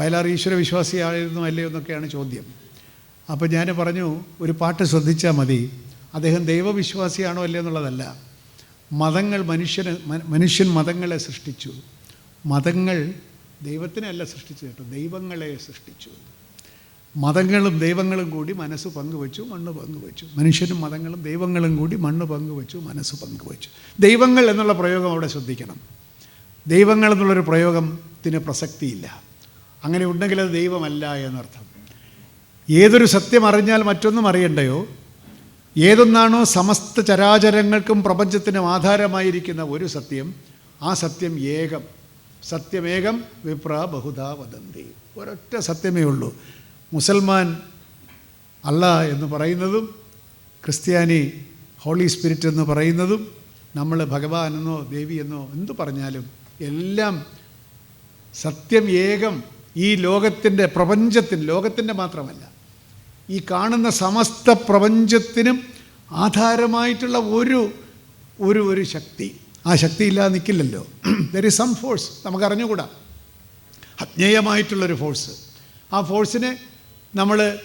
വയലാർ ഈശ്വര വിശ്വാസിയായിരുന്നു അല്ലേ എന്നൊക്കെയാണ് ചോദ്യം. അപ്പോൾ ഞാൻ പറഞ്ഞു ഒരു പാട്ട് ശ്രദ്ധിച്ചാൽ മതി. അദ്ദേഹം ദൈവവിശ്വാസിയാണോ അല്ലേ എന്നുള്ളതല്ല. മതങ്ങൾ മനുഷ്യന് മനുഷ്യൻ മതങ്ങളെ സൃഷ്ടിച്ചു. മതങ്ങൾ ദൈവത്തിനെ അല്ല സൃഷ്ടിച്ചു കേട്ടോ ദൈവങ്ങളെ സൃഷ്ടിച്ചു. മതങ്ങളും ദൈവങ്ങളും കൂടി മനസ്സ് പങ്കുവച്ചു മണ്ണ് പങ്കുവച്ചു. മനുഷ്യനും മതങ്ങളും ദൈവങ്ങളും കൂടി മണ്ണ് പങ്കുവച്ചു മനസ്സ് പങ്കുവച്ചു. ദൈവങ്ങൾ എന്നുള്ള പ്രയോഗം അവിടെ ശ്രദ്ധിക്കണം. ദൈവങ്ങൾ എന്നുള്ളൊരു പ്രയോഗത്തിന് പ്രസക്തിയില്ല. അങ്ങനെ ഉണ്ടെങ്കിൽ അത് ദൈവമല്ല എന്നർത്ഥം. ഏതൊരു സത്യം അറിഞ്ഞാൽ മറ്റൊന്നും അറിയണ്ടയോ? ഏതൊന്നാണോ സമസ്ത ചരാചരങ്ങൾക്കും പ്രപഞ്ചത്തിനും ആധാരമായിരിക്കുന്ന ഒരു സത്യം ആ സത്യം ഏകം. സത്യമേകം വിപ്ര ബഹുധാ വദന്തി. ഒരൊറ്റ സത്യമേ ഉള്ളൂ. മുസൽമാൻ അല്ല എന്ന് പറയുന്നതും ക്രിസ്ത്യാനി ഹോളി സ്പിരിറ്റ് എന്ന് പറയുന്നതും നമ്മൾ ഭഗവാൻ എന്നോ ദേവി എന്നോ എന്തു പറഞ്ഞാലും എല്ലാം സത്യം ഏകം ഈ ലോകത്തിന്റെ പ്രപഞ്ചത്തിന് ലോകത്തിന്റെ മാത്രമല്ല ഈ കാണുന്ന സമസ്ത പ്രപഞ്ചത്തിനും ആധാരമായിട്ടുള്ള ഒരു ഒരു ഒരു ശക്തി. ആ ശക്തി ഇല്ലാതെ നിൽക്കില്ലല്ലോ. ദർ ഇസ് സം ഫോഴ്സ് നമുക്കറിഞ്ഞുകൂടാ. അജ്ഞേയമായിട്ടുള്ളൊരു ഫോഴ്സ് ആ ഫോഴ്സിനെ നമ്മൾ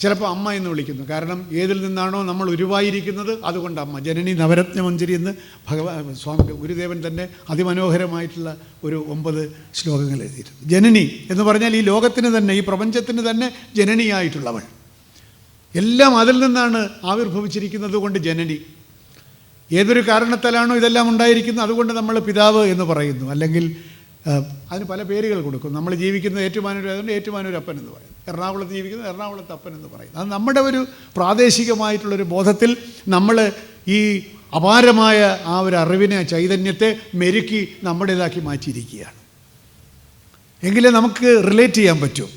ചിലപ്പോൾ അമ്മ എന്ന് വിളിക്കുന്നു. കാരണം ഏതിൽ നിന്നാണോ നമ്മൾ ഉരുവായിരിക്കുന്നത് അതുകൊണ്ട് അമ്മ. ജനനി നവരത്നമഞ്ജരി എന്ന് ഭഗവാ സ്വാമി ഗുരുദേവൻ തന്നെ അതിമനോഹരമായിട്ടുള്ള ഒരു ഒമ്പത് ശ്ലോകങ്ങൾ എഴുതിയിട്ടുണ്ട്. ജനനി എന്ന് പറഞ്ഞാൽ ഈ ലോകത്തിന് തന്നെ ഈ പ്രപഞ്ചത്തിന് തന്നെ ജനനിയായിട്ടുള്ളവൾ. എല്ലാം അതിൽ നിന്നാണ് ആവിർഭവിച്ചിരിക്കുന്നത് കൊണ്ട് ജനനി. ഏതൊരു കാരണത്താലാണോ ഇതെല്ലാം ഉണ്ടായിരിക്കുന്നത് അതുകൊണ്ട് നമ്മൾ പിതാവ് എന്ന് പറയുന്നു. അല്ലെങ്കിൽ അതിന് പല പേരുകൾ കൊടുക്കും. നമ്മൾ ജീവിക്കുന്നത് ഏറ്റുമാനൂർ ആയതുകൊണ്ട് ഏറ്റുമാനൂർ അപ്പൻ എന്ന് പറയും. എറണാകുളത്ത് ജീവിക്കുന്നത് എറണാകുളത്ത് അപ്പൻ എന്ന് പറയും. അത് നമ്മുടെ ഒരു പ്രാദേശികമായിട്ടുള്ളൊരു ബോധത്തിൽ നമ്മൾ ഈ അപാരമായ ആ ഒരു അറിവിനെ ചൈതന്യത്തെ മെരുക്കി നമ്മുടേതാക്കി മാറ്റിയിരിക്കുകയാണ്. എങ്കിലേ നമുക്ക് റിലേറ്റ് ചെയ്യാൻ പറ്റൂ.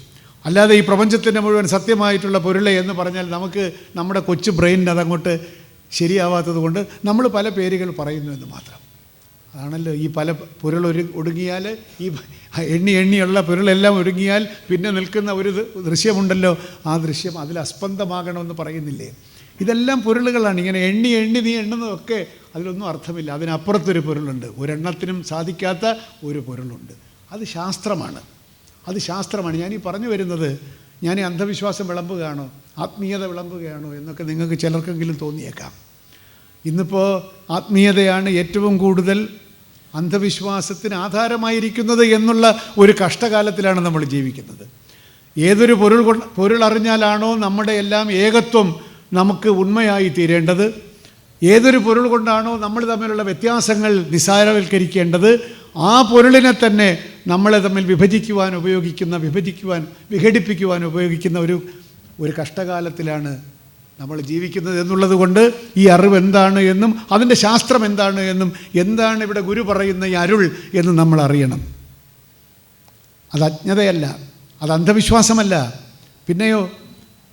അല്ലാതെ ഈ പ്രപഞ്ചത്തിന്റെ മുഴുവൻ സത്യമായിട്ടുള്ള പൊരുളെ എന്ന് പറഞ്ഞാൽ നമുക്ക് നമ്മുടെ കൊച്ചു ബ്രെയിനിന് അതങ്ങോട്ട് ശരിയാവാത്തത് കൊണ്ട് നമ്മൾ പല പേരുകൾ പറയുന്നു എന്ന് മാത്രം. അതാണല്ലോ ഈ പല പൊരുൾ ഒരു ഒടുങ്ങിയാൽ ഈ എണ്ണി എണ്ണിയുള്ള പൊരുളെല്ലാം ഒടുങ്ങിയാൽ പിന്നെ നിൽക്കുന്ന ഒരു ദൃശ്യമുണ്ടല്ലോ. ആ ദൃശ്യം അതിൽ അസ്പന്ദമാകണമെന്ന് പറയുന്നില്ലേ? ഇതെല്ലാം പൊരുളുകളാണ്. ഇങ്ങനെ എണ്ണി എണ്ണി നീ എണ്ണുന്നതൊക്കെ അതിലൊന്നും അർത്ഥമില്ല. അതിനപ്പുറത്തൊരു പൊരുളുണ്ട്. ഒരെണ്ണത്തിനും സാധിക്കാത്ത ഒരു പൊരുളുണ്ട്. അത് ശാസ്ത്രമാണ്. അത് ശാസ്ത്രമാണ്. ഞാനീ പറഞ്ഞു വരുന്നത് ഞാൻ അന്ധവിശ്വാസം വിളമ്പുകയാണോ ആത്മീയത വിളമ്പുകയാണോ എന്നൊക്കെ നിങ്ങൾക്ക് ചിലർക്കെങ്കിലും തോന്നിയേക്കാം. ഇന്നിപ്പോൾ ആത്മീയതയാണ് ഏറ്റവും കൂടുതൽ അന്ധവിശ്വാസത്തിന് ആധാരമായിരിക്കുന്നത് എന്നുള്ള ഒരു കഷ്ടകാലത്തിലാണ് നമ്മൾ ജീവിക്കുന്നത്. ഏതൊരു പൊരുൾ പൊരുൾ അറിഞ്ഞാലാണോ നമ്മുടെ എല്ലാം ഏകത്വം നമുക്ക് ഉണ്മയായി തീരേണ്ടത്? ഏതൊരു പൊരുൾ കൊണ്ടാണോ നമ്മൾ തമ്മിലുള്ള വ്യത്യാസങ്ങൾ നിസ്സാരവൽക്കരിക്കേണ്ടത് ആ പൊരുളിനെ തന്നെ നമ്മളെ തമ്മിൽ വിഭജിക്കുവാൻ ഉപയോഗിക്കുന്ന വിഭജിക്കുവാൻ വിഘടിപ്പിക്കുവാൻ ഉപയോഗിക്കുന്ന ഒരു ഒരു കഷ്ടകാലത്തിലാണ് നമ്മൾ ജീവിക്കുന്നത് എന്നുള്ളത് കൊണ്ട് ഈ അറിവ് എന്താണ് എന്നും അതിന്റെ ശാസ്ത്രം എന്താണ് എന്നും എന്താണ് ഇവിടെ ഗുരു പറയുന്ന ഈ അരുൾ എന്ന് നമ്മൾ അറിയണം. അത് അജ്ഞതയല്ല അത് അന്ധവിശ്വാസമല്ല. പിന്നെയോ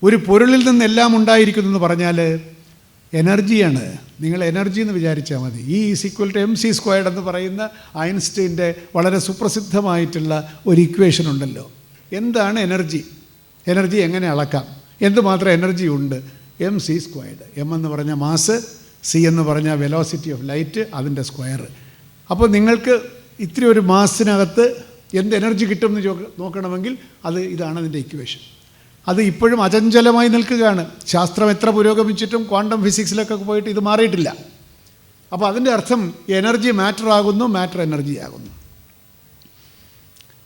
ഒരു പൊരുളിൽ നിന്ന് എല്ലാം ഉണ്ടായിരിക്കുന്നു എന്ന് പറഞ്ഞാൽ എനർജിയാണ്. നിങ്ങൾ എനർജി എന്ന് വിചാരിച്ചാൽ മതി. E is equal to M C squared എന്ന് പറയുന്ന ഐൻസ്റ്റീന്റെ വളരെ സുപ്രസിദ്ധമായിട്ടുള്ള ഒരു ഇക്വേഷൻ ഉണ്ടല്ലോ. എന്താണ് എനർജി? എനർജി എങ്ങനെ അളക്കാം? എന്തുമാത്രം എനർജി ഉണ്ട്? എം സി സ്ക്വയർഡ് എം എന്ന് പറഞ്ഞ മാസ് സി എന്ന് പറഞ്ഞ വെലോസിറ്റി ഓഫ് ലൈറ്റ് അതിന്റെ സ്ക്വയർ അപ്പോൾ നിങ്ങൾക്ക് ഇത്തിരി ഒരു മാസിനകത്ത് എന്ത് എനർജി കിട്ടുമെന്ന് നോക്കണമെങ്കിൽ അത് ഇതാണ് അതിന്റെ ഇക്വേഷൻ അത് ഇപ്പോഴും അചഞ്ചലമായി നിൽക്കുകയാണ്. ശാസ്ത്രം എത്ര പുരോഗമിച്ചിട്ടും ക്വാണ്ടം ഫിസിക്സിലൊക്കെ പോയിട്ട് ഇത് മാറിയിട്ടില്ല. അപ്പോൾ അതിന്റെ അർത്ഥം എനർജി മാറ്റർ ആകുന്നു മാറ്റർ എനർജി ആകുന്നു.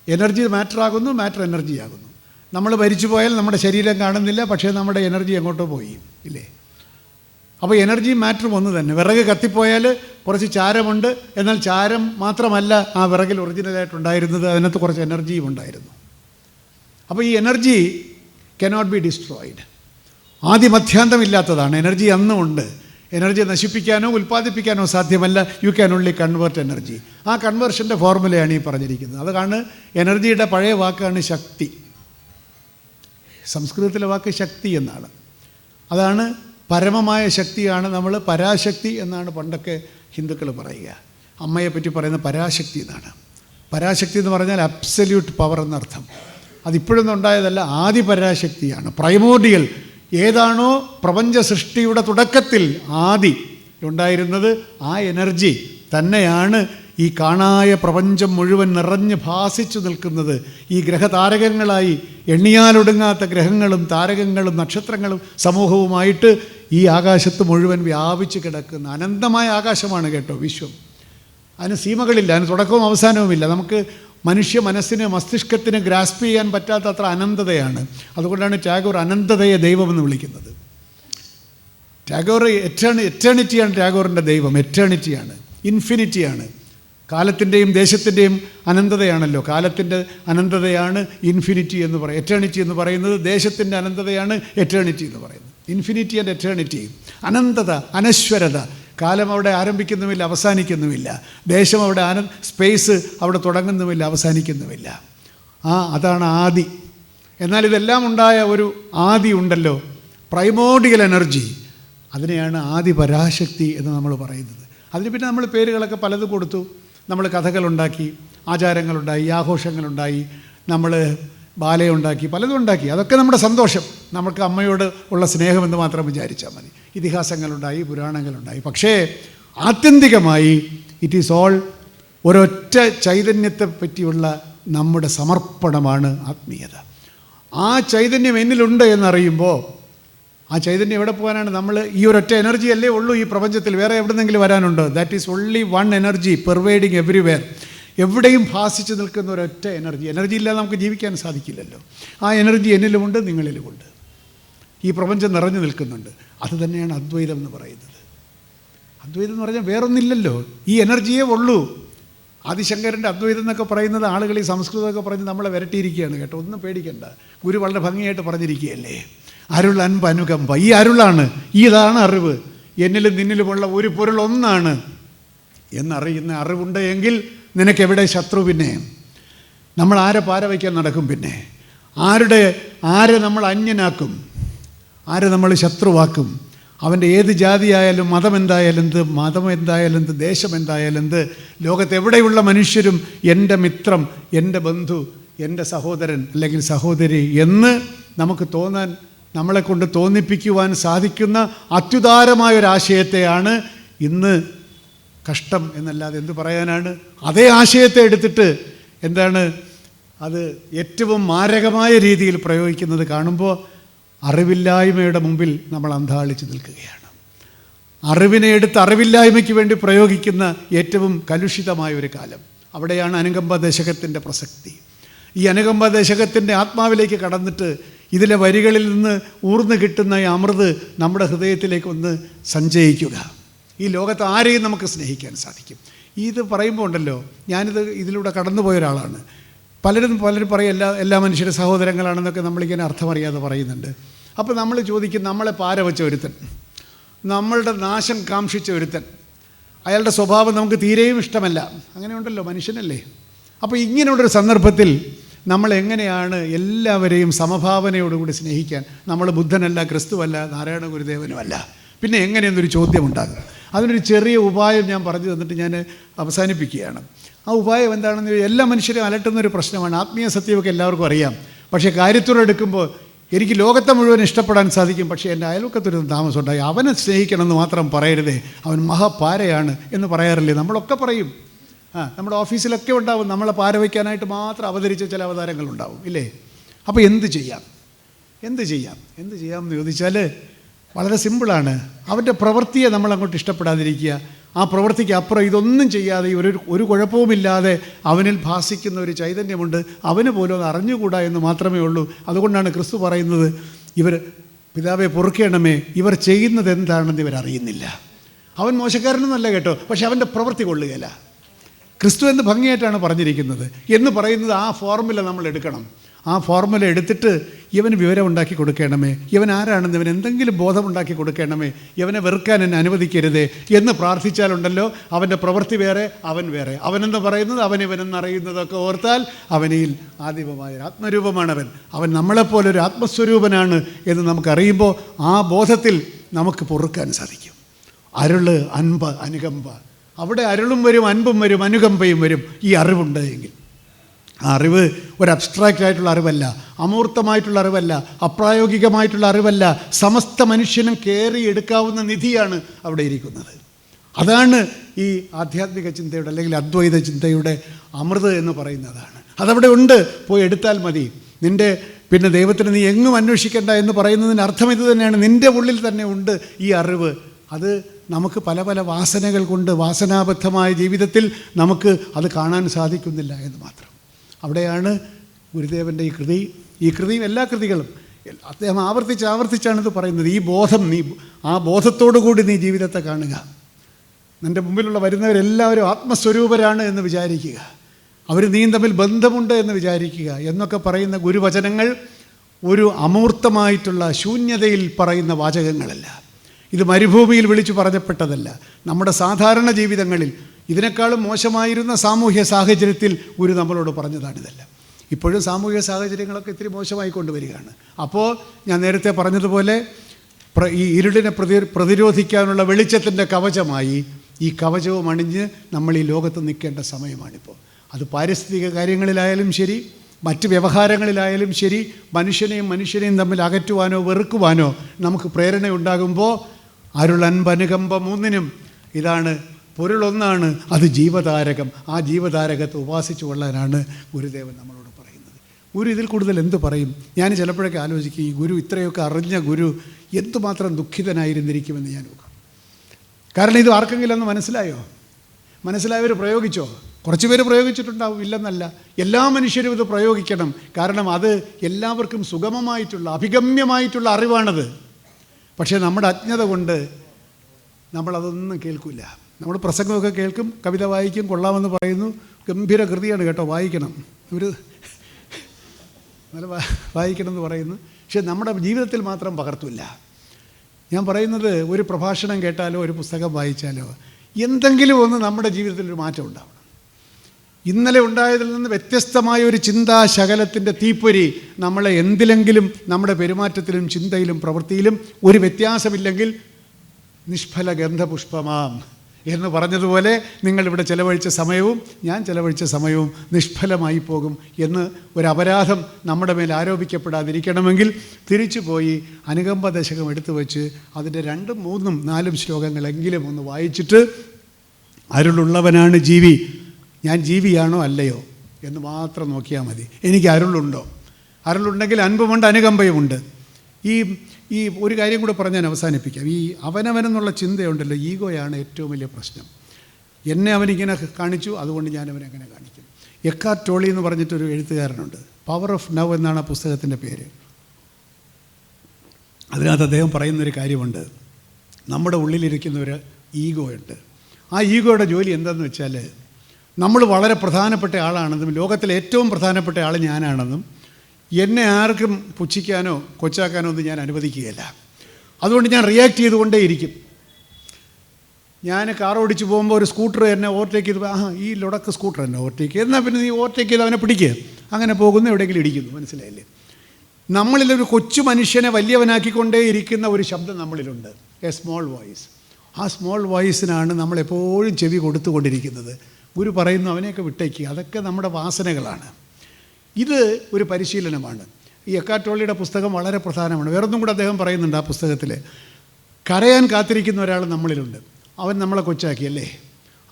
എനർജി മാറ്റർ ആകുന്നു മാറ്റർ എനർജി ആകുന്നു. നമ്മൾ ഭരിച്ചു പോയാൽ നമ്മുടെ ശരീരം കാണുന്നില്ല പക്ഷേ നമ്മുടെ എനർജി എങ്ങോട്ടോ പോയി ഇല്ലേ? അപ്പോൾ എനർജി മാറ്റർ ഒന്ന് തന്നെ. വിറക് കത്തിപ്പോയാൽ കുറച്ച് ചാരമുണ്ട്. എന്നാൽ ചാരം മാത്രമല്ല ആ വിറകിൽ ഒറിജിനലായിട്ടുണ്ടായിരുന്നത് അതിനകത്ത് കുറച്ച് എനർജിയും ഉണ്ടായിരുന്നു. അപ്പോൾ ഈ എനർജി കനോട്ട് ബി ഡിസ്ട്രോയിഡ് ആദ്യമധ്യാന്തമില്ലാത്തതാണ് എനർജി അന്നും ഉണ്ട്. എനർജി നശിപ്പിക്കാനോ ഉൽപ്പാദിപ്പിക്കാനോ സാധ്യമല്ല. You can only convert energy ആ കൺവേർഷന്റെ ഫോർമുലയാണ് ഈ പറഞ്ഞിരിക്കുന്നത്. അതാണ് എനർജിയുടെ പഴയ വാക്കാണ് ശക്തി. സംസ്കൃതത്തിലെ വാക്ക് ശക്തി എന്നാണ്. അതാണ് പരമമായ ശക്തിയാണ് നമ്മൾ പരാശക്തി എന്നാണ് പണ്ടൊക്കെ ഹിന്ദുക്കൾ പറയുക. അമ്മയെ പറ്റി പറയുന്ന പരാശക്തി എന്നാണ്. പരാശക്തി എന്ന് പറഞ്ഞാൽ അബ്സല്യൂട്ട് പവർ എന്നർത്ഥം. അതിപ്പോഴൊന്നും ഉണ്ടായതല്ല ആദ്യ പരാശക്തിയാണ്. പ്രൈമോഡിയൽ ഏതാണോ പ്രപഞ്ച സൃഷ്ടിയുടെ തുടക്കത്തിൽ ആദി ഉണ്ടായിരുന്നത് ആ എനർജി തന്നെയാണ് ഈ കാണായ പ്രപഞ്ചം മുഴുവൻ നിറഞ്ഞ് ഭാസിച്ചു നിൽക്കുന്നത് ഈ ഗ്രഹതാരകങ്ങളായി എണ്ണിയാലൊടുങ്ങാത്ത ഗ്രഹങ്ങളും താരകങ്ങളും നക്ഷത്രങ്ങളും സമൂഹവുമായിട്ട് ഈ ആകാശത്ത് മുഴുവൻ വ്യാപിച്ച് കിടക്കുന്ന അനന്തമായ ആകാശമാണ് കേട്ടോ വിശ്വം. അതിന് സീമകളില്ല അതിന് തുടക്കവും അവസാനവുമില്ല. നമുക്ക് മനുഷ്യ മനസ്സിന് മസ്തിഷ്കത്തിന് ഗ്രാസ്പ് ചെയ്യാൻ പറ്റാത്ത അത്ര അനന്തതയാണ്. അതുകൊണ്ടാണ് ടാഗോർ അനന്തതയെ ദൈവമെന്ന് വിളിക്കുന്നത്. ടാഗോർ എറ്റേണി എറ്റേണിറ്റിയാണ് ടാഗോറിന്റെ ദൈവം. എറ്റേണിറ്റിയാണ് ഇൻഫിനിറ്റിയാണ്. കാലത്തിന്റെയും ദേശത്തിന്റെയും അനന്തതയാണല്ലോ. കാലത്തിന്റെ അനന്തതയാണ് ഇൻഫിനിറ്റി എന്ന് പറയും എറ്റേണിറ്റി എന്ന് പറയുന്നത് ദേശത്തിന്റെ അനന്തതയാണ് എറ്റേണിറ്റി എന്ന് പറയുന്നത്. ഇൻഫിനിറ്റി ആൻഡ് എറ്റേണിറ്റി അനന്തത അനശ്വരത. കാലം അവിടെ ആരംഭിക്കുന്നുമില്ല അവസാനിക്കുന്നുമില്ല. ദേശം അവിടെ ആന സ്പേസ് അവിടെ തുടങ്ങുന്നുമില്ല അവസാനിക്കുന്നുമില്ല. ആ അതാണ് ആദി. എന്നാൽ ഇതെല്ലാം ഉണ്ടായ ഒരു ആദി ഉണ്ടല്ലോ. പ്രൈമോഡിയൽ എനർജി അതിനെയാണ് ആദി പരാശക്തി എന്ന് നമ്മൾ പറയുന്നത്. അതിന് പിന്നെ നമ്മൾ പേരുകളൊക്കെ പലത് കൊടുത്തു. നമ്മൾ കഥകളുണ്ടാക്കി ആചാരങ്ങളുണ്ടായി ആഘോഷങ്ങളുണ്ടായി നമ്മൾ ബാലയുണ്ടാക്കി പലതും ഉണ്ടാക്കി. അതൊക്കെ നമ്മുടെ സന്തോഷം. നമുക്ക് അമ്മയോട് ഉള്ള സ്നേഹമെന്ന് മാത്രം വിചാരിച്ചാൽ മതി. ഇതിഹാസങ്ങളുണ്ടായി പുരാണങ്ങളുണ്ടായി. പക്ഷേ ആത്യന്തികമായി ഇറ്റ് ഈസ് ഓൾ ഒരൊറ്റ ചൈതന്യത്തെ പറ്റിയുള്ള നമ്മുടെ സമർപ്പണമാണ് ആത്മീയത. ആ ചൈതന്യം എന്നിലുണ്ട് എന്നറിയുമ്പോൾ ആ ചൈതന്യം എവിടെ പോകാനാണ്? നമ്മൾ ഈ ഒരൊറ്റ എനർജി അല്ലേ ഉള്ളൂ ഈ പ്രപഞ്ചത്തിൽ. വേറെ എവിടെന്നെങ്കിലും വരാനുണ്ടോ? That is only one energy pervading everywhere എവിടെയും ഭാസിച്ച് നിൽക്കുന്ന ഒരൊറ്റ എനർജി എനർജി ഇല്ലാതെ നമുക്ക് ജീവിക്കാൻ സാധിക്കില്ലല്ലോ. ആ എനർജി എന്നിലുമുണ്ട് നിങ്ങളിലുമുണ്ട്. ഈ പ്രപഞ്ചം നിറഞ്ഞു നിൽക്കുന്നുണ്ട്. അത് തന്നെയാണ് അദ്വൈതം എന്ന് പറയുന്നത്. അദ്വൈതം എന്ന് പറഞ്ഞാൽ വേറൊന്നില്ലല്ലോ. ഈ എനർജിയേ ഉള്ളൂ. ആദിശങ്കരന്റെ അദ്വൈതം എന്നൊക്കെ പറയുന്നത് ആളുകൾ ഈ സംസ്കൃതമൊക്കെ പറഞ്ഞ് നമ്മളെ വരട്ടിയിരിക്കുകയാണ് കേട്ടോ. ഒന്നും പേടിക്കണ്ട. ഗുരു വളരെ ഭംഗിയായിട്ട് പറഞ്ഞിരിക്കുകയല്ലേ? അരുൾ അൻപനുകമ്പ ഈ അരുളാണ് ഇതാണ് അറിവ്. എന്നിലും നിന്നിലുമുള്ള ഒരു പൊരുൾ ഒന്നാണ് എന്നറിയുന്ന അറിവുണ്ട് എങ്കിൽ നിനക്കെവിടെ ശത്രു പിന്നെ? നമ്മൾ ആരെ പാര വയ്ക്കാൻ നടക്കും പിന്നെ? ആരുടെ ആരെ നമ്മൾ അന്യനാക്കും? ആരെ നമ്മൾ ശത്രുവാക്കും? അവന്റെ ഏത് ജാതിയായാലും മതം എന്തായാലും എന്ത് മതം എന്തായാലും എന്ത് ദേശം എന്തായാലും എന്ത് ലോകത്ത് എവിടെയുള്ള മനുഷ്യരും എന്റെ മിത്രം എന്റെ ബന്ധു എന്റെ സഹോദരൻ അല്ലെങ്കിൽ സഹോദരി എന്ന് നമുക്ക് തോന്നാൻ നമ്മളെ കൊണ്ട് തോന്നിപ്പിക്കുവാൻ സാധിക്കുന്ന അത്യുദാരമായ ഒരു ആശയത്തെയാണ് ഇന്ന് കഷ്ടം എന്നല്ലാതെ എന്ത് പറയാനാണ്? അതേ ആശയത്തെ എടുത്തിട്ട് എന്താണ്? അത് ഏറ്റവും മാരകമായ രീതിയിൽ പ്രയോഗിക്കുന്നത് കാണുമ്പോൾ അറിവില്ലായ്മയുടെ മുമ്പിൽ നമ്മൾ അന്താളിച്ച് നിൽക്കുകയാണ്. അറിവിനെ എടുത്ത് അറിവില്ലായ്മയ്ക്ക് വേണ്ടി പ്രയോഗിക്കുന്ന ഏറ്റവും കലുഷിതമായ ഒരു കാലം. അവിടെയാണ് അനുകമ്പ ദശകത്തിന്റെ പ്രസക്തി. ഈ അനുകമ്പ ദശകത്തിന്റെ ആത്മാവിലേക്ക് കടന്നിട്ട് ഇതിലെ വരികളിൽ നിന്ന് ഊർന്നു കിട്ടുന്ന ഈ അമൃത് നമ്മുടെ ഹൃദയത്തിലേക്ക് ഒന്ന് സഞ്ചയിക്കുക. ഈ ലോകത്ത് ആരെയും നമുക്ക് സ്നേഹിക്കാൻ സാധിക്കും. ഇത് പറയുമ്പോൾ ഉണ്ടല്ലോ ഞാനിത് ഇതിലൂടെ കടന്നുപോയ ഒരാളാണ്. പലരും പലരും പറയും എല്ലാ എല്ലാ മനുഷ്യരും സഹോദരങ്ങളാണെന്നൊക്കെ നമ്മളിങ്ങനെ അർത്ഥമറിയാതെ പറയുന്നുണ്ട്. അപ്പോൾ നമ്മൾ ചോദിക്കും നമ്മളെ പാര വെച്ച ഒരുത്തൻ നമ്മളുടെ നാശം കാംക്ഷിച്ച ഒരുത്തൻ അയാളുടെ സ്വഭാവം നമുക്ക് തീരെയും ഇഷ്ടമല്ല. അങ്ങനെയുണ്ടല്ലോ മനുഷ്യനല്ലേ? അപ്പോൾ ഇങ്ങനെയുള്ളൊരു സന്ദർഭത്തിൽ നമ്മൾ എങ്ങനെയാണ് എല്ലാവരെയും സമഭാവനയോടുകൂടി സ്നേഹിക്കാൻ? നമ്മൾ ബുദ്ധനല്ല ക്രിസ്തുവല്ല നാരായണ ഗുരുദേവനുമല്ല. പിന്നെ എങ്ങനെയെന്നൊരു ചോദ്യം ഉണ്ടാകും അതിനൊരു ചെറിയ ഉപായം ഞാൻ പറഞ്ഞു തന്നിട്ട് ഞാൻ അവസാനിപ്പിക്കുകയാണ്. ആ ഉപായം എന്താണെന്ന് എല്ലാ മനുഷ്യരെയും അലട്ടുന്ന ഒരു പ്രശ്നമാണ്. ആത്മീയ സത്യമൊക്കെ എല്ലാവർക്കും അറിയാം. പക്ഷേ കാര്യത്തോടെ എടുക്കുമ്പോൾ എനിക്ക് ലോകത്തെ മുഴുവൻ ഇഷ്ടപ്പെടാൻ സാധിക്കും. പക്ഷേ എന്റെ അയൽവക്കത്തൊരു താമസമുണ്ടായി. അവനെ സ്നേഹിക്കണമെന്ന് മാത്രം പറയരുതേ. അവൻ മഹാപാരയാണ് എന്ന് പറയാറില്ലേ? നമ്മളൊക്കെ പറയും. ആ നമ്മുടെ ഓഫീസിലൊക്കെ ഉണ്ടാവും. നമ്മളെ പാരവയ്ക്കാനായിട്ട് മാത്രം അവതരിച്ച ചില അവതാരങ്ങളുണ്ടാവും ഇല്ലേ? അപ്പോൾ എന്ത് ചെയ്യാം? എന്ത് ചെയ്യാം? എന്ത് ചെയ്യാം എന്ന് ചോദിച്ചാൽ വളരെ സിമ്പിളാണ്. അവന്റെ പ്രവൃത്തിയെ നമ്മൾ അങ്ങോട്ട് ഇഷ്ടപ്പെടാതിരിക്കുക. ആ പ്രവൃത്തിക്ക് അപ്പുറം ഇതൊന്നും ചെയ്യാതെ ഒരു ഒരു കുഴപ്പവുമില്ലാതെ അവനിൽ ഭാസിക്കുന്ന ഒരു ചൈതന്യമുണ്ട്. അവന് പോലും അത് അറിഞ്ഞുകൂടാ എന്ന് മാത്രമേ ഉള്ളൂ. അതുകൊണ്ടാണ് ക്രിസ്തു പറയുന്നത് ഇവർ പിതാവെ പൊറുക്കേണമേ ഇവർ ചെയ്യുന്നത് എന്താണെന്ന് ഇവർ അറിയുന്നില്ല അവൻ മോശക്കാരനൊന്നല്ല കേട്ടോ പക്ഷെ അവന്റെ പ്രവൃത്തി കൊള്ളുകയില്ല. ക്രിസ്തു എന്ന് ഭംഗിയായിട്ടാണ് പറഞ്ഞിരിക്കുന്നത്. എന്ന് പറയുന്നത് ആ ഫോർമുല നമ്മൾ എടുക്കണം. ആ ഫോർമുല എടുത്തിട്ട് ഇവന് വിവരം ഉണ്ടാക്കി കൊടുക്കണമേ. ഇവൻ ആരാണെന്ന് ഇവൻ എന്തെങ്കിലും ബോധമുണ്ടാക്കി കൊടുക്കണമേ. ഇവനെ വെറുക്കാൻ എന്നെ അനുവദിക്കരുതേ എന്ന് പ്രാർത്ഥിച്ചാലുണ്ടല്ലോ. അവന്റെ പ്രവൃത്തി വേറെ അവൻ വേറെ. അവനെന്ന് പറയുന്നത്? അവൻ ഇവനെന്നറിയുന്നതൊക്കെ ഓർത്താൽ അവനിൽ ആദിമമായ ആത്മരൂപമാണ് ആത്മരൂപമാണവൻ അവൻ നമ്മളെപ്പോലെ ഒരു ആത്മസ്വരൂപനാണ് എന്ന് നമുക്കറിയുമ്പോൾ ആ ബോധത്തിൽ നമുക്ക് പൊറുക്കാൻ സാധിക്കും. അരുൾ അൻപ അനുകമ്പ അവിടെ അരുളും വരും അൻപും വരും അനുകമ്പയും വരും ഈ അറിവുണ്ട് എങ്കിൽ. ആ അറിവ് ഒരു അബ്സ്ട്രാക്റ്റ് ആയിട്ടുള്ള അറിവല്ല അമൂർത്തമായിട്ടുള്ള അറിവല്ല അപ്രായോഗികമായിട്ടുള്ള അറിവല്ല സമസ്ത മനുഷ്യനും കയറി എടുക്കാവുന്ന നിധിയാണ് അവിടെ ഇരിക്കുന്നത്. അതാണ് ഈ ആധ്യാത്മിക ചിന്തയുടെ അല്ലെങ്കിൽ അദ്വൈത ചിന്തയുടെ അമൃത് എന്ന് പറയുന്നതാണ്. അതവിടെ ഉണ്ട് പോയി എടുത്താൽ മതി. നിന്റെ പിന്നെ ദൈവത്തിന് നീ എങ്ങും അന്വേഷിക്കേണ്ട എന്ന് പറയുന്നതിന് അർത്ഥം ഇത് തന്നെയാണ്. നിന്റെ ഉള്ളിൽ തന്നെ ഉണ്ട് ഈ അറിവ്. അത് നമുക്ക് പല പല വാസനകൾ കൊണ്ട് വാസനാബദ്ധമായ ജീവിതത്തിൽ നമുക്ക് അത് കാണാൻ സാധിക്കുന്നില്ല എന്ന് മാത്രം. അവിടെയാണ് ഗുരുദേവന്റെ ഈ കൃതി. ഈ കൃതിയും എല്ലാ കൃതികളും അദ്ദേഹം ആവർത്തിച്ച് ആവർത്തിച്ചാണ് ഇത് പറയുന്നത്. ഈ ബോധം നീ ആ ബോധത്തോടു കൂടി നീ ജീവിതത്തെ കാണുക. നിന്റെ മുമ്പിലുള്ള വരുന്നവരെല്ലാവരും ആത്മസ്വരൂപരാണ് എന്ന് വിചാരിക്കുക. അവർ നീയും തമ്മിൽ ബന്ധമുണ്ട് എന്ന് വിചാരിക്കുക. എന്നൊക്കെ പറയുന്ന ഗുരുവചനങ്ങൾ ഒരു അമൂർത്തമായിട്ടുള്ള ശൂന്യതയിൽ പറയുന്ന വാചകങ്ങളല്ല. ഇത് മരുഭൂമിയിൽ വിളിച്ചു പറഞ്ഞപ്പെട്ടതല്ല. നമ്മുടെ സാധാരണ ജീവിതങ്ങളിൽ ഇതിനേക്കാളും മോശമായിരുന്ന സാമൂഹ്യ സാഹചര്യത്തിൽ ഗുരു നമ്മളോട് പറഞ്ഞതാണിതല്ല. ഇപ്പോഴും സാമൂഹ്യ സാഹചര്യങ്ങളൊക്കെ ഇത്തിരി മോശമായി കൊണ്ടുവരികയാണ്. അപ്പോൾ ഞാൻ നേരത്തെ പറഞ്ഞതുപോലെ ഈ ഇരുളിനെ പ്രതി പ്രതിരോധിക്കാനുള്ള വെളിച്ചത്തിന്റെ കവചമായി ഈ കവചവും അണിഞ്ഞ് നമ്മൾ ഈ ലോകത്ത് നിൽക്കേണ്ട സമയമാണിപ്പോൾ അത് പാരിസ്ഥിതിക കാര്യങ്ങളിലായാലും ശരി മറ്റ് വ്യവഹാരങ്ങളിലായാലും ശരി മനുഷ്യനെയും മനുഷ്യനെയും തമ്മിൽ അകറ്റുവാനോ വെറുക്കുവാനോ നമുക്ക് പ്രേരണയുണ്ടാകുമ്പോൾ അരുളൻപനുകമ്പ മൂന്നിനും ഇതാണ് പൊരുളൊന്നാണ്. അത് ജീവതാരകം. ആ ജീവതാരകത്തെ ഉപാസിച്ചു കൊള്ളാനാണ് ഗുരുദേവൻ നമ്മളോട് പറയുന്നത്. ഗുരു ഇതിൽ കൂടുതൽ എന്ത് പറയും? ഞാൻ ചിലപ്പോഴൊക്കെ ആലോചിക്കും ഈ ഗുരു ഇത്രയൊക്കെ അറിഞ്ഞ ഗുരു എന്തുമാത്രം ദുഃഖിതനായിരുന്നിരിക്കുമെന്ന് ഞാൻ നോക്കാം കാരണം ഇത് ആർക്കെങ്കിലും ഒന്ന് മനസ്സിലായോ? മനസ്സിലായവർ പ്രയോഗിച്ചോ? കുറച്ച് പേര് പ്രയോഗിച്ചിട്ടുണ്ടാവും ഇല്ലെന്നല്ല. എല്ലാ മനുഷ്യരും ഇത് പ്രയോഗിക്കണം. കാരണം അത് എല്ലാവർക്കും സുഗമമായിട്ടുള്ള അഭിഗമ്യമായിട്ടുള്ള അറിവാണത്. പക്ഷേ നമ്മുടെ അജ്ഞത കൊണ്ട് നമ്മളതൊന്നും കേൾക്കില്ല നമ്മൾ പ്രസംഗമൊക്കെ കേൾക്കും കവിത വായിക്കും കൊള്ളാമെന്ന് പറയുന്നു. ഗംഭീര കൃതിയാണ് കേട്ടോ വായിക്കണം. ഒരു നല്ല വായിക്കണം എന്ന് പറയുന്നു. പക്ഷെ നമ്മുടെ ജീവിതത്തിൽ മാത്രം പകർത്തില്ല. ഞാൻ പറയുന്നത് ഒരു പ്രഭാഷണം കേട്ടാലോ ഒരു പുസ്തകം വായിച്ചാലോ എന്തെങ്കിലും ഒന്ന് നമ്മുടെ ജീവിതത്തിൽ ഒരു മാറ്റം ഉണ്ടാവണം. ഇന്നലെ ഉണ്ടായതിൽ നിന്ന് വ്യത്യസ്തമായ ഒരു ചിന്താശകലത്തിന്റെ തീപ്പൊരി നമ്മളെ എന്തിലെങ്കിലും നമ്മുടെ പെരുമാറ്റത്തിലും ചിന്തയിലും പ്രവൃത്തിയിലും ഒരു വ്യത്യാസമില്ലെങ്കിൽ നിഷ്ഫല ഗന്ധപുഷ്പമാം എന്ന് പറഞ്ഞതുപോലെ നിങ്ങളിവിടെ ചെലവഴിച്ച സമയവും ഞാൻ ചെലവഴിച്ച സമയവും നിഷ്ഫലമായി പോകും എന്ന് ഒരു അപരാധം നമ്മുടെ മേൽ ആരോപിക്കപ്പെടാതിരിക്കണമെങ്കിൽ തിരിച്ചു പോയി അനുകമ്പ ദശകം എടുത്തു വച്ച് അതിന്റെ രണ്ടും മൂന്നും നാലും ശ്ലോകങ്ങളെങ്കിലും ഒന്ന് വായിച്ചിട്ട് അരുളുള്ളവനാണ് ജീവി. ഞാൻ ജീവിയാണോ അല്ലയോ എന്ന് മാത്രം നോക്കിയാൽ മതി. എനിക്ക് അരുളുണ്ടോ? അരുളുണ്ടെങ്കിൽ അൻപുമുണ്ട് അനുകമ്പയുമുണ്ട്. ഈ ഈ ഒരു കാര്യം കൂടെ പറഞ്ഞ് ഞാൻ അവസാനിപ്പിക്കാം. ഈ അവനവനെന്നുള്ള ചിന്തയുണ്ടല്ലോ ഈഗോയാണ് ഏറ്റവും വലിയ പ്രശ്നം. എന്നെ അവനിങ്ങനെ കാണിച്ചു അതുകൊണ്ട് ഞാൻ അവനെ അങ്ങനെ കാണിക്കും. എക്കാർ ടോളി എന്ന് പറഞ്ഞിട്ടൊരു എഴുത്തുകാരനുണ്ട്. പവർ ഓഫ് നവ് എന്നാണ് ആ പുസ്തകത്തിന്റെ പേര്. അതിനകത്ത് അദ്ദേഹം പറയുന്നൊരു കാര്യമുണ്ട്. നമ്മുടെ ഉള്ളിലിരിക്കുന്ന ഒരു ഈഗോ ഉണ്ട് ആ ഈഗോയുടെ ജോലി എന്താണെന്ന് വെച്ചാൽ നമ്മൾ വളരെ പ്രധാനപ്പെട്ട ആളാണെന്നും ലോകത്തിലെ ഏറ്റവും പ്രധാനപ്പെട്ട ആൾ ഞാനാണെന്നും എന്നെ ആർക്കും പുച്ഛിക്കാനോ കൊച്ചാക്കാനോ ഒന്നും ഞാൻ അനുവദിക്കുകയില്ല. അതുകൊണ്ട് ഞാൻ റിയാക്ട് ചെയ്തുകൊണ്ടേയിരിക്കും. ഞാൻ കാർ ഓടിച്ച് പോകുമ്പോൾ ഒരു സ്കൂട്ടർ എന്നെ ഓവർടേക്ക് ചെയ്ത്. ആ ഈ ലൊടക്ക് സ്കൂട്ടർ എന്നെ ഓവർടേക്ക് എന്നാൽ പിന്നെ നീ ഓവർടേക്ക് ചെയ്ത് അവനെ പിടിക്കുക അങ്ങനെ പോകുന്ന എവിടെയെങ്കിലും ഇടിക്കുന്നു. മനസ്സിലായില്ലേ? നമ്മളിലൊരു കൊച്ചു മനുഷ്യനെ വലിയവനാക്കിക്കൊണ്ടേ ഇരിക്കുന്ന ഒരു ശബ്ദം നമ്മളിലുണ്ട്. എ സ്മോൾ വോയിസ് ആ സ്മോൾ വോയിസിനാണ് നമ്മളെപ്പോഴും ചെവി കൊടുത്തുകൊണ്ടിരിക്കുന്നത്. ഗുരു പറയുന്നു അവനെയൊക്കെ വിട്ടേക്കുക അതൊക്കെ നമ്മുടെ വാസനകളാണ്. ഇത് ഒരു പരിശീലനമാണ്. ഈ എക്കാട്ടോളിയുടെ പുസ്തകം വളരെ പ്രധാനമാണ്. വേറൊന്നും കൂടെ അദ്ദേഹം പറയുന്നുണ്ട് ആ പുസ്തകത്തിൽ കരയാൻ കാത്തിരിക്കുന്ന ഒരാൾ നമ്മളിലുണ്ട്. അവൻ നമ്മളെ കൊച്ചാക്കിയല്ലേ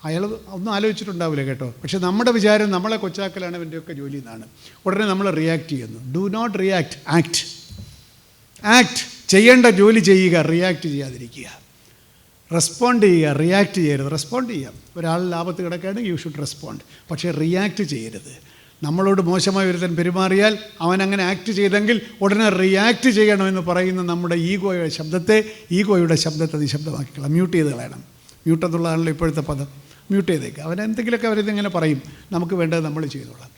അയാൾ ഒന്നും ആലോചിച്ചിട്ടുണ്ടാവില്ല കേട്ടോ. പക്ഷേ നമ്മുടെ വിചാരം നമ്മളെ കൊച്ചാക്കലാണ് അവന്റെയൊക്കെ ജോലി എന്നാണ്. ഉടനെ നമ്മൾ റിയാക്ട് ചെയ്യുന്നു. Do not react act act ചെയ്യേണ്ട ജോലി ചെയ്യുക റിയാക്ട് ചെയ്യാതിരിക്കുക. റെസ്പോണ്ട് ചെയ്യുക റിയാക്ട് ചെയ്യരുത്. റെസ്പോണ്ട് ചെയ്യാം. ഒരാൾ ലാഭത്ത് കിടക്കുകയാണെങ്കിൽ യു ഷുഡ് റെസ്പോണ്ട് പക്ഷേ റിയാക്ട് ചെയ്യരുത്. നമ്മളോട് മോശമായി ഒരുത്തൻ പെരുമാറിയാൽ അവൻ അങ്ങനെ ആക്ട് ചെയ്തെങ്കിൽ ഉടനെ റിയാക്ട് ചെയ്യണമെന്ന് പറയുന്ന നമ്മുടെ ഈഗോയുടെ ശബ്ദത്തെ ഈഗോയുടെ ശബ്ദത്തെ നിശബ്ദമാക്കിക്കളാം മ്യൂട്ട് ചെയ്ത് കളയണം. മ്യൂട്ട് എന്നുള്ളതാണല്ലോ ഇപ്പോഴത്തെ പദം. മ്യൂട്ട് ചെയ്തേക്കുക അവൻ എന്തെങ്കിലുമൊക്കെ അവരിതിങ്ങനെ പറയും. നമുക്ക് വേണ്ടത് നമ്മൾ ചെയ്തോളാം.